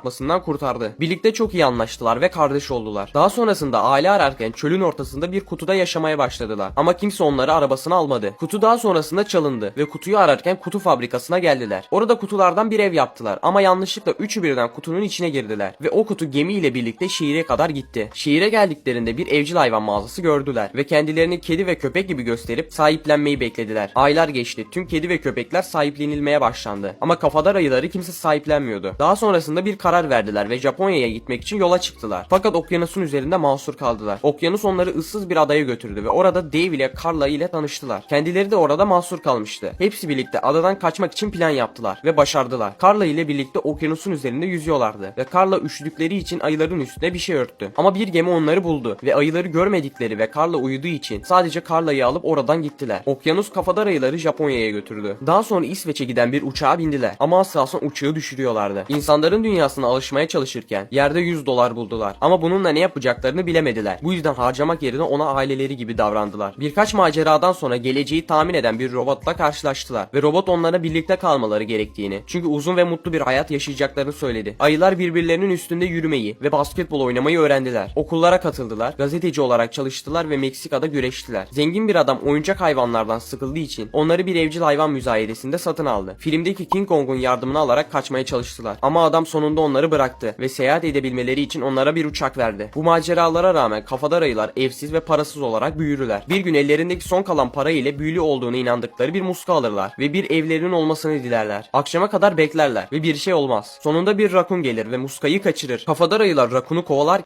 çarpmasından kurtardı. Birlikte çok iyi anlaştılar ve kardeş oldular. Daha sonrasında aile ararken çölün ortasında bir kutuda yaşamaya başladılar. Ama kimse onları arabasına almadı. Kutu daha sonrasında çalındı ve kutuyu ararken kutu fabrikasına geldiler. Orada kutulardan bir ev yaptılar ama yanlışlıkla üçü birden kutunun içine girdiler ve o kutu gemiyle birlikte şehire kadar gitti. Şehire geldiklerinde bir evcil hayvan mağazası gördüler ve kendilerini kedi ve köpek gibi gösterip sahiplenmeyi beklediler. Aylar geçti. Tüm kedi ve köpekler sahiplenilmeye başlandı. Ama kafadar ayıları kimse sahiplenmiyordu. Daha sonrasında bir karar verdiler ve Japonya'ya gitmek için yola çıktılar. Fakat okyanusun üzerinde mahsur kaldılar. Okyanus onları ıssız bir adaya götürdü ve orada Dave ile Carla ile tanıştılar. Kendileri de orada mahsur kalmıştı. Hepsi birlikte adadan kaçmak için plan yaptılar ve başardılar. Carla ile birlikte okyanusun üzerinde yüzüyorlardı ve Carla üşüdükleri için ayıların üstüne bir şey örttü. Ama bir gemi onları buldu ve ayıları görmedikleri ve Carla uyuduğu için sadece Carla'yı alıp oradan gittiler. Okyanus kafadar ayıları Japonya'ya götürdü. Daha sonra İsveç'e giden bir uçağa bindiler ama kalsın uçağı düşürüyorlardı. İnsanların dünyasına alışmaya çalışırken yerde 100 dolar buldular ama bununla ne yapacaklarını bilemediler. Bu yüzden harcamak yerine ona aileleri gibi davrandılar. Birkaç maceradan sonra geleceği tahmin eden bir robotla karşılaştılar ve robot onlara birlikte kalmaları gerektiğini çünkü uzun ve mutlu bir hayat yaşayacaklarını söyledi. Ayılar birbirlerinin üstünde yürümeyi ve basketbol oynamayı öğrendiler. Okullara katıldılar, gazeteci olarak çalıştılar ve Meksika'da güreştiler. Zengin bir adam oyuncak hayvanlardan sıkıldığı için onları bir evcil hayvan müzayedesinde satın aldı. Filmdeki King Kong'un yardımını alarak kaçmaya çalıştılar. Ama adam sonunda onları bıraktı ve seyahat edebilmeleri için onlara bir uçak verdi. Bu maceralara rağmen kafadar ayılar evsiz ve parasız olarak büyürüler. Bir gün ellerindeki son kalan para ile büyülü olduğunu inandıkları bir muska alırlar ve bir evlerinin olmasını dilerler. Akşama kadar beklerler ve bir şey olmaz. Sonunda bir rakun gelir ve muskayı kaçırır. Kafadar ayılar rakunu kovalarken